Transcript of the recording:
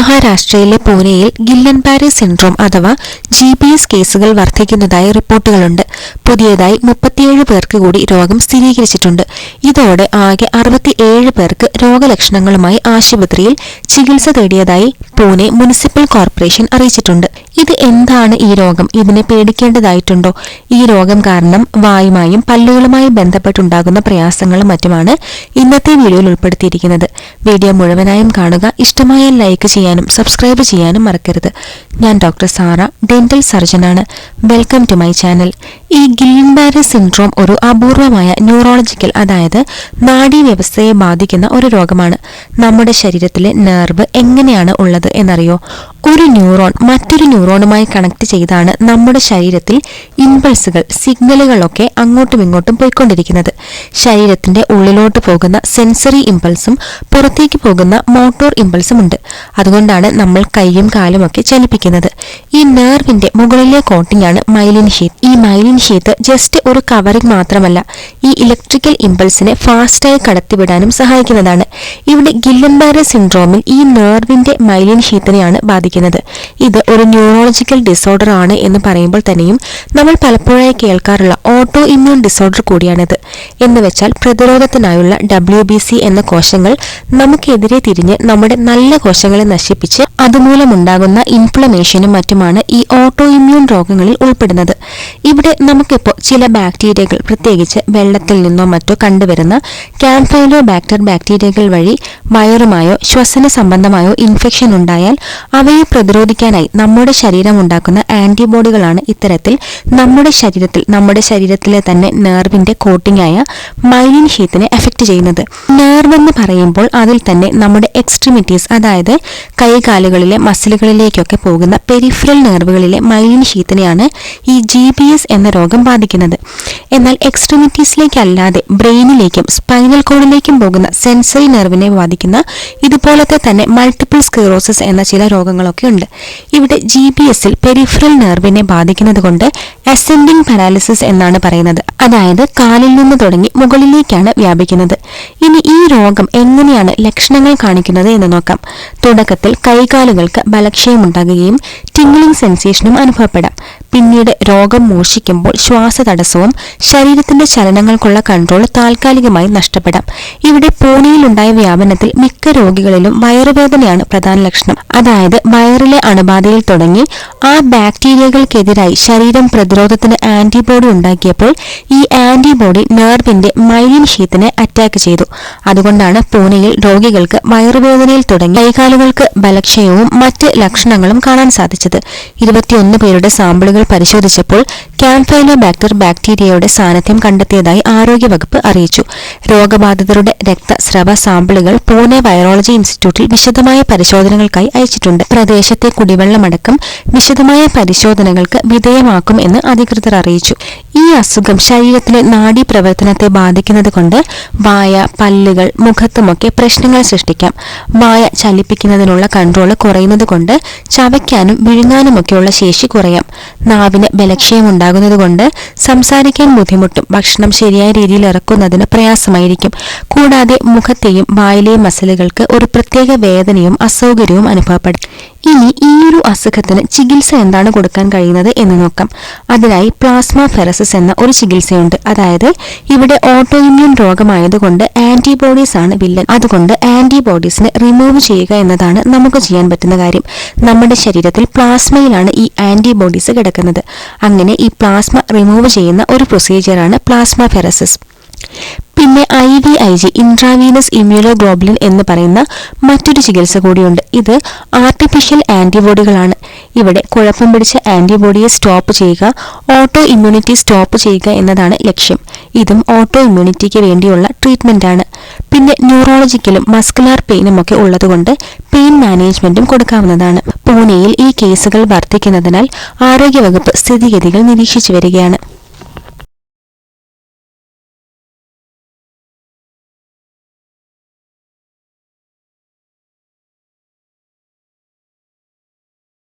മഹാരാഷ്ട്രയിലെ പൂനെയിൽ Guillain Barre syndrome അഥവാ ജി പി എസ് കേസുകൾ വർദ്ധിക്കുന്നതായി റിപ്പോർട്ടുകളുണ്ട്. പുതിയതായി മുപ്പത്തിയേഴ് പേർക്ക് കൂടി രോഗം സ്ഥിരീകരിച്ചിട്ടുണ്ട്. ഇതോടെ ആകെ അറുപത്തിയേഴ് പേർക്ക് രോഗലക്ഷണങ്ങളുമായി ആശുപത്രിയിൽ ചികിത്സ തേടിയതായി പൂനെ മുനിസിപ്പൽ കോർപ്പറേഷൻ അറിയിച്ചിട്ടുണ്ട്. ഇത് എന്താണ് ഈ രോഗം? ഇതിനെ പേടിക്കേണ്ടതായിട്ടുണ്ടോ? ഈ രോഗം കാരണം വായുമായും പല്ലുകളുമായി ബന്ധപ്പെട്ടുണ്ടാകുന്ന പ്രയാസങ്ങളും മറ്റുമാണ് ഇന്നത്തെ വീഡിയോയിൽ ഉൾപ്പെടുത്തിയിരിക്കുന്നത്. വീഡിയോ മുഴുവനായും കാണുക ഇഷ്ടമായ ലൈക്ക് ചെയ്യാനും സബ്സ്ക്രൈബ് ചെയ്യാനും മറക്കരുത്. ഞാൻ doctor Sara dental സർജനാണ്. Welcome to my channel. ഈ ഗിൽബാരി സിൻഡ്രോം ഒരു അപൂർവമായ ന്യൂറോളജിക്കൽ അതായത് നാഡീവ്യവസ്ഥയെ ബാധിക്കുന്ന ഒരു രോഗമാണ്. നമ്മുടെ ശരീരത്തിലെ നെർവ് എങ്ങനെയാണ് ഉള്ളത് എന്നറിയോ? ഒരു ന്യൂറോൺ മറ്റൊരു ന്യൂറോണുമായി കണക്ട് ചെയ്താണ് നമ്മുടെ ശരീരത്തിൽ ഇമ്പൾസുകൾ സിഗ്നലുകളൊക്കെ അങ്ങോട്ടും ഇങ്ങോട്ടും പോയിക്കൊണ്ടിരിക്കുന്നത്. ശരീരത്തിന്റെ ഉള്ളിലോട്ട് പോകുന്ന സെൻസറി ഇമ്പൾസും പുറത്തേക്ക് പോകുന്ന മോട്ടോർ ഇമ്പൾസും ഉണ്ട്. അതുകൊണ്ടാണ് നമ്മൾ കൈയും കാലും ഒക്കെ ചലിപ്പിക്കുന്നത്. ഈ നെർവിന്റെ മുകളിലെ കോട്ടിംഗ് ആണ് മൈലിൻ ഷീത്ത് ഈ മൈലിൻ ഷീത്ത് ജസ്റ്റ് ഒരു കവറിംഗ് മാത്രമല്ല ഈ ഇലക്ട്രിക്കൽ ഇമ്പൾസിനെ ഫാസ്റ്റായി കടത്തിവിടാനും സഹായിക്കുന്നതാണ്. ഇവിടെ ഗില്ലംബാര സിൻഡ്രോമിൽ ഈ നേർവിന്റെ മൈലിൻ ഷീത്തിനെയാണ് ബാധിക്കുന്നത്. ഇത് ഒരു ന്യൂറോളജിക്കൽ ഡിസോർഡർ ആണ് എന്ന് പറയുമ്പോൾ തന്നെയും നമ്മൾ പലപ്പോഴായി കേൾക്കാറുള്ള ഓട്ടോ ഇമ്മ്യൂൺ ഡിസോർഡർ കൂടിയാണിത്. എന്ന് വെച്ചാൽ പ്രതിരോധത്തിനായുള്ള ഡബ്ല്യു ബി സി എന്ന കോശങ്ങൾ നമുക്കെതിരെ തിരിഞ്ഞ് നമ്മുടെ നല്ല കോശങ്ങളെ നശിപ്പിച്ച് അതുമൂലമുണ്ടാകുന്ന ഇൻഫ്ലമേഷനും മറ്റുമാണ് ഈ ഓട്ടോ ഇമ്മ്യൂൺ രോഗങ്ങളിൽ ഉൾപ്പെടുന്നത്. ഇവിടെ നമുക്കിപ്പോൾ ചില ബാക്ടീരിയകൾ പ്രത്യേകിച്ച് വെള്ളത്തിൽ നിന്നോ മറ്റോ കണ്ടുവരുന്ന ക്യാൻഫൈലോ ബാക്ടർ ബാക്ടീരിയകൾ വഴി വയറുമായോ ശ്വസന സംബന്ധമായോ ഇൻഫെക്ഷൻ ഉണ്ടായാൽ അവയെ പ്രതിരോധിക്കാനായി നമ്മുടെ ശരീരം ഉണ്ടാക്കുന്ന ആന്റിബോഡികളാണ് ഇത്തരത്തിൽ നമ്മുടെ ശരീരത്തിൽ നമ്മുടെ ശരീരത്തിലെ തന്നെ നെർവിന്റെ കോട്ടിംഗ് ആയ മൈലിൻ ഹീത്തിനെ എഫക്ട് ചെയ്യുന്നത്. നെർവ് എന്ന് പറയുമ്പോൾ അതിൽ തന്നെ നമ്മുടെ എക്സ്ട്രിമിറ്റീസ് അതായത് കൈകാലുകളിലെ മസിലുകളിലേക്കൊക്കെ പോകുന്ന പെരിഫറൽ നെർവുകളിലെ മൈലിൻ ഹീത്തിനെയാണ് ഈ ജി ബി എസ് എന്ന രോഗം ബാധിക്കുന്നത്. എന്നാൽ എക്സ്ട്രിമിറ്റീസിലേക്കല്ലാതെ ബ്രെയിനിലേക്കും സ്പൈനൽ കോഡിലേക്കും പോകുന്ന സെൻസറി നെർവിനെ ബാധിക്കുന്ന ഇതുപോലത്തെ തന്നെ മൾട്ടിപ്പിൾ സ്ക്ലീറോസിസ് എന്ന ചില രോഗങ്ങളൊക്കെ ഉണ്ട്. ഇവിടെ ജി ബി എസിൽ പെരിഫറൽ നെർവിനെ ബാധിക്കുന്നത് കൊണ്ട് അസെൻഡിംഗ് പാരാലിസിസ് എന്നാണ് പറയുന്നത്. അതായത് കാലിൽ നിന്ന് തുടങ്ങി മുകളിലേക്കാണ് വ്യാപിക്കുന്നത്. ഇനി ഈ രോഗം എങ്ങനെയാണ് ലക്ഷണങ്ങൾ കാണിക്കുന്നത് എന്ന് നോക്കാം. തുടക്കത്തിൽ കൈകാലുകൾക്ക് ബലക്ഷയമുണ്ടാകുകയും ടിംഗ്ലിംഗ് സെൻസേഷനും അനുഭവപ്പെടാം. പിന്നീട് രോഗം മൂർച്ഛിക്കുമ്പോൾ ശ്വാസതടസ്സവും ശരീരത്തിന്റെ ചലനങ്ങൾക്കുള്ള കൺട്രോൾ താൽക്കാലികമായി നഷ്ടപ്പെടാം. ഇവിടെ പൂനെയിലുണ്ടായ വ്യാപനത്തിൽ മിക്ക രോഗികളിലും വയറുവേദനയാണ് പ്രധാന ലക്ഷണം. അതായത് വയറിലെ അണുബാധയിൽ തുടങ്ങി ആ ബാക്ടീരിയകൾക്കെതിരായി ശരീരം പ്രതിരോധത്തിന് ആന്റിബോഡി ഉണ്ടാക്കിയപ്പോൾ ഈ ആന്റിബോഡി നെർവിന്റെ മൈലിൻ ഷീത്തിനെ അറ്റാക്ക് ചെയ്തു. അതുകൊണ്ടാണ് പൂനെയിൽ രോഗികൾക്ക് വയറുവേദനയിൽ തുടങ്ങി കൈകാലുകൾക്ക് ബലക്ഷയവും മറ്റ് ലക്ഷണങ്ങളും കാണാൻ സാധിച്ചത്. ഇരുപത്തിയൊന്ന് പേരുടെ സാമ്പിളുകൾ പരിശോധിച്ചപ്പോൾ ക്യാൻഫൈലോബാക്ടർ ബാക്ടീരിയയുടെ സാന്നിധ്യം കണ്ടെത്തിയതായി ആരോഗ്യവകുപ്പ് അറിയിച്ചു. രോഗബാധിതരുടെ രക്തസ്രവ സാമ്പിളുകൾ പൂനെ വൈറോളജി ഇൻസ്റ്റിറ്റ്യൂട്ടിൽ വിശദമായ പരിശോധനകൾക്കായി അയച്ചിട്ടുണ്ട്. പ്രദേശത്തെ കുടിവെള്ളമടക്കം വിശദമായ പരിശോധനകൾക്ക് വിധേയമാക്കും എന്ന് അധികൃതർ അറിയിച്ചു. ഈ അസുഖം ശരീരത്തിലെ നാഡീപ്രവർത്തനത്തെ ബാധിക്കുന്നത് കൊണ്ട് വായ പല്ലുകൾ മുഖത്തുമൊക്കെ പ്രശ്നങ്ങൾ സൃഷ്ടിക്കാം. വായ ചലിപ്പിക്കുന്നതിനുള്ള കൺട്രോൾ കുറയുന്നത് കൊണ്ട് ചവയ്ക്കാനും വിഴുങ്ങാനുമൊക്കെയുള്ള ശേഷി കുറയാം. നാവിന് ബലക്ഷയം ഉണ്ടാകുന്നത് കൊണ്ട് സംസാരിക്കാൻ ബുദ്ധിമുട്ടും ഭക്ഷണം ശരിയായ രീതിയിൽ ഇറക്കുന്നതിന് പ്രയാസമായിരിക്കും. കൂടാതെ മുഖത്തെയും വായിലെയും മസിലുകൾക്ക് ഒരു പ്രത്യേക വേദനയും അസൗകര്യവും അനുഭവപ്പെടും. ഇനി ഈ ഒരു അസുഖത്തിന് ചികിത്സ എന്താണ് കൊടുക്കാൻ കഴിയുന്നത് എന്ന് നോക്കാം. അതിനായി പ്ലാസ്മ ഫെറസിസ് എന്ന ഒരു ചികിത്സയുണ്ട്. അതായത് ഇവിടെ ഓട്ടോ ഇമ്മ്യൂൺ രോഗമായതുകൊണ്ട് ആന്റിബോഡീസ് ആണ് വില്ലൻ അതുകൊണ്ട് ആന്റിബോഡീസിനെ റിമൂവ് ചെയ്യുക എന്നതാണ് നമുക്ക് ചെയ്യാൻ പറ്റുന്ന കാര്യം. നമ്മുടെ ശരീരത്തിൽ പ്ലാസ്മയിലാണ് ഈ ആന്റിബോഡീസ് കിടക്കുന്നത്. അങ്ങനെ ഈ പ്ലാസ്മ റിമൂവ് ചെയ്യുന്ന ഒരു പ്രൊസീജിയറാണ് പ്ലാസ്മ ഫെറസിസ് പിന്നെ I V I G intravenous immunoglobulin എന്ന് പറയുന്ന മറ്റൊരു ചികിത്സ കൂടിയുണ്ട്. ഇത് ആർട്ടിഫിഷ്യൽ ആന്റിബോഡികളാണ് ഇവിടെ കുഴപ്പം പിടിച്ച ആന്റിബോഡിയെ സ്റ്റോപ്പ് ചെയ്യുക ഓട്ടോ ഇമ്മ്യൂണിറ്റി സ്റ്റോപ്പ് ചെയ്യുക എന്നതാണ് ലക്ഷ്യം. ഇതും ഓട്ടോ ഇമ്മ്യൂണിറ്റിക്ക് വേണ്ടിയുള്ള ട്രീറ്റ്മെന്റാണ് പിന്നെ ന്യൂറോളജിക്കലും മസ്കുലാർ പെയിനും ഒക്കെ ഉള്ളതുകൊണ്ട് പെയിൻ മാനേജ്മെന്റും കൊടുക്കാവുന്നതാണ്. പൂനെയിൽ ഈ കേസുകൾ വർദ്ധിക്കുന്നതിനാൽ ആരോഗ്യവകുപ്പ് സ്ഥിതിഗതികൾ നിരീക്ഷിച്ചു വരികയാണ്.